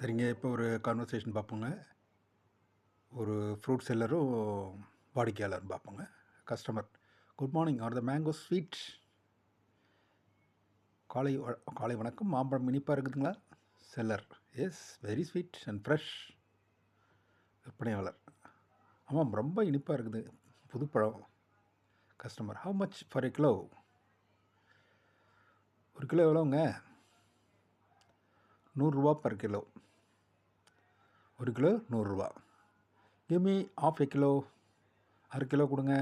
சரிங்க. இப்போ ஒரு கான்வர்சேஷன் பார்ப்போங்க. ஒரு ஃப்ரூட் செல்லரும் வாடிக்கையாளரும் பார்ப்போங்க. Customer good morning are the mango sweet காலை வ- காலை வணக்கம். மாம்பழம் இனிப்பாக இருக்குதுங்களா? Seller yes very sweet and fresh விற்பனையாளர் ஆமாம் ரொம்ப இனிப்பாக இருக்குது. புது பழம். Customer how much for a kilo ஒரு கிலோ எவ்வளோங்க நூறுரூவா பர் கிலோ. ஒரு கிலோ நூறுரூவா. Give me half a kilo. அரை கிலோ கொடுங்க.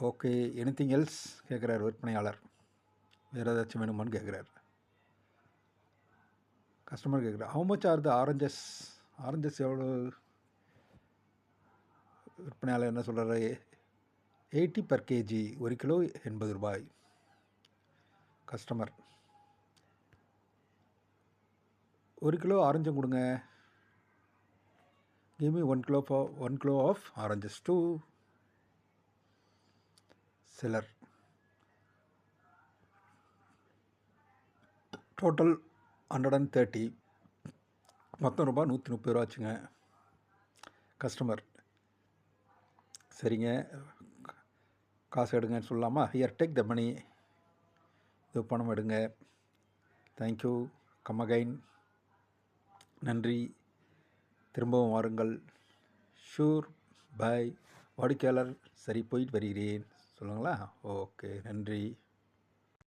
ஓகே எனித்திங் எல்ஸ் கேட்குறாரு விற்பனையாளர். வேறு ஏதாச்சும் வேணுமான்னு கேட்குறாரு கஸ்டமர் கேட்குறாரு how much are the oranges oranges எவ்வளோ விற்பனையாளர் என்ன சொல்கிறாரு எயிட்டி பர் கேஜி ஒரு கிலோ எண்பது ரூபாய். கஸ்டமர் ஒரு கிலோ ஆரஞ்சும் கொடுங்க. Give me one kilo one kilo of oranges to seller total hundred and thirty மொத்தம் ரூபாய் நூற்றி முப்பது ரூபா ஆச்சுங்க கஸ்டமர் சரிங்க. காசு எடுங்கன்னு சொல்லலாமா? ஹியர் டேக் த மணி இது பணம் எடுங்க. தேங்க்யூ கம் அகைன் நன்றி. திரும்பவும் வாருங்கள். ஷூர். பாய். வாடிக்கையாளர் சரி போயிட்டு வருகிறேன். சொல்லுங்களா? ஓகே. நன்றி.